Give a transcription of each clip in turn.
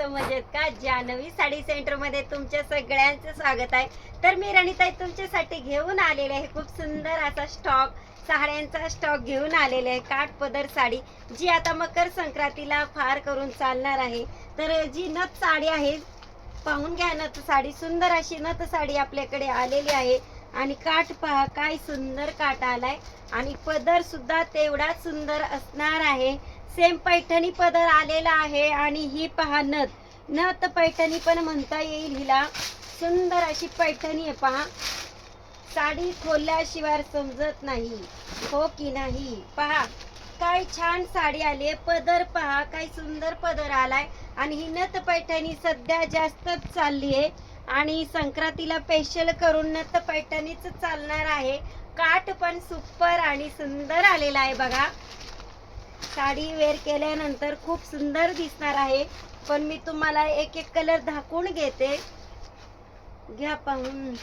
मस्त मजेत का? जानवी साडी सेंटरमध्ये तुमच्या सगळ्यांचं स्वागत आहे. तर मी रणिताई तुमच्यासाठी घेऊन आलेले आहे. खूप सुंदर असा स्टॉक साड्यांचा स्टॉक घेऊन आलेले आहे. काठ पदर साडी जी आता मकर संक्रांतीला फार करून चालणार आहे. तर जी नथ साडी आहे पाहून घ्या नथ साडी. सुंदर अशी नथ साडी आपल्याकडे आलेली आहे. आणि काठ पहा काय सुंदर काठ आलाय आणि पदर सुद्धा तेवढाच सुंदर असणार आहे. सेम पैठणी पदर आलेला आहे आणि ही पहा नथ. नथ पैठणी पण म्हणता येईल हिला. सुंदर अशी पैठणी आहे पहा. साडी खोलल्याशिवाय समजत नाही. हो की नाही? पहा. काय छान साडी आली आहे. पदर पहा. काय सुंदर पदर आलाय. आणि ही नथ पैठणी सध्या जास्तच चालली आहे. आणि संक्रांतीला स्पेशल करून नथ पैठणीच चालणार आहे. काठ पण सुपर आणि सुंदर आलेला आहे बघा. साडी वेअर केल्यानंतर खूप सुंदर दिसणार आहे. पण मी तुम्हाला एक एक कलर दाखवून घेते. घ्या पाहून.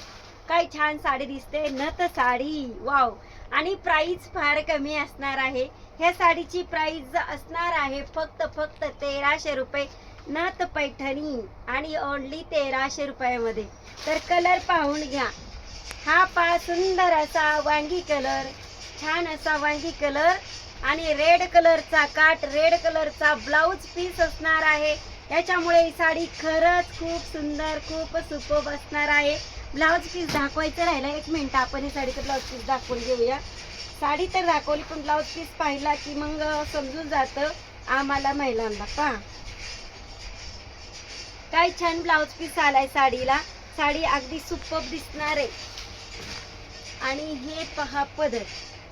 काय छान साडी दिसते. नथ साडी. वाव. आणि प्राइस फार कमी असणार आहे. ह्या साडीची प्राइस असणार आहे फक्त फक्त तेराशे रुपये. नथ पैठणी. आणि ओनली तेराशे रुपयामध्ये. तर कलर पाहून घ्या. हा पा सुंदर असा वांगी कलर. छान असा वांगी कलर. आणि रेड कलरचा काट रेड कलरचा ब्लाऊज पीस असणार आहे. याच्यामुळे ही साडी खरंच खूप सुंदर खूप सुकोप असणार आहे. ब्लाऊज पीस दाखवायचं राहिलं. एक मिनिट आपण ही साडीचं ब्लाऊज पीस दाखवून घेऊया. साडी तर दाखवली पण ब्लाऊज पीस पाहिला की मग समजून जातं आम्हाला महिलांना. पहा. काय छान ब्लाऊज पीस आलाय साडीला. साडी अगदी सुपप दिसणार आहे. आणि हे पहा पदर.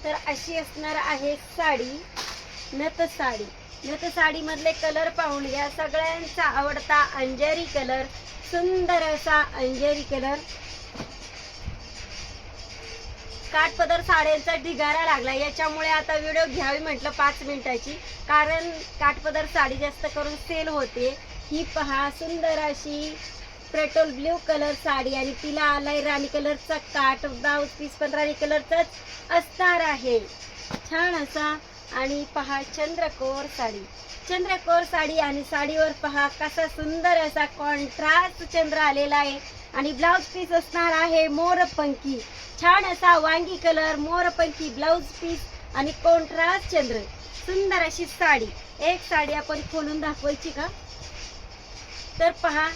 तर अशी असणार आहे साडी नथ साडी. नथ साडी मधले कलर पाहून घ्या. सगळ्यांचा आवडता अंजेरी कलर सुंदर असा अंजेरी कलर. काठपदर साड्यांचा ढिगारा लागला. याच्यामुळे आता व्हिडिओ घ्यावी म्हटलं पाच मिनिटाची. कारण काठपदर साडी जास्त करून सेल होते. ही पहा सुंदर अशी पेट्रोल ब्ल्यू कलर साडी आणि तिला आलाय राणी कलरचा काट ब्लाऊज पीस पण राणी कलरचाच असणार आहे. छान असा आणि पहा चंद्रकोर साडी. चंद्रकोर साडी आणि साडीवर पहा कसा सुंदर असा कॉन्ट्रास्ट चंद्र आलेला आहे आणि ब्लाऊज पीस असणार आहे मोरपंखी. छान असा वांगी कलर मोरपंखी ब्लाऊज पीस आणि कॉन्ट्रास्ट चंद्र. सुंदर अशी साडी. एक साडी आपण खोलून दाखवायची का? तर पहा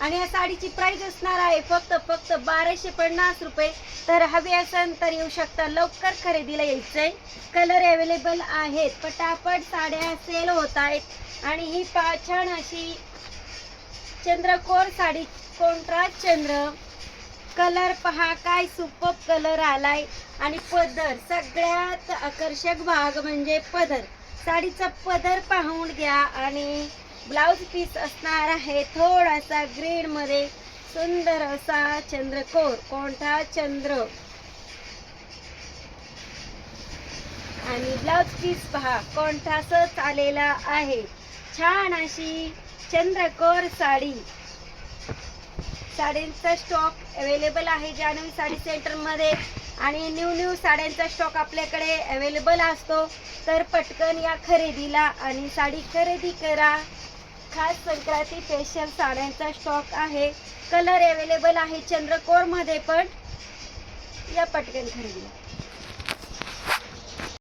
आणि या साडीची प्राइस असणार आहे फक्त फक्त बाराशे पन्नास रुपये. तर हवी असेल तर येऊ शकता. लवकर खरेदीला यायचंय. कलर अवेलेबल आहेत. पटापट साड्या सेल होत आहेत. आणि ही पा छान अशी चंद्रकोर साडी कॉन्ट्रास्ट चंद्र. कलर पहा काय सुपर कलर आलाय. आणि पदर सगळ्यात आकर्षक भाग म्हणजे पदर. साडीचा पदर पाहून घ्या आणि ब्लाऊज पीस असणार आहे. थोडासा ग्रीन मध्ये सुंदर असा चंद्रकोर. कोणता? चंद्र. आणि ब्लाऊज पीस पहा कोणतासच आलेला आहे. छान अशी चंद्रकोर साडी. साड्यांचा स्टॉक अवेलेबल आहे जानवी साडी सेंटरमध्ये. आणि न्यू न्यू साड्यांचा स्टॉक आपल्याकडे अवेलेबल असतो. तर पटकन या खरेदीला आणि साडी खरेदी करा. खास संक्रांती फेशियल साड्यांचा स्टॉक आहे. कलर अवेलेबल आहे चंद्रकोरमध्ये पण या पटकन खरेदी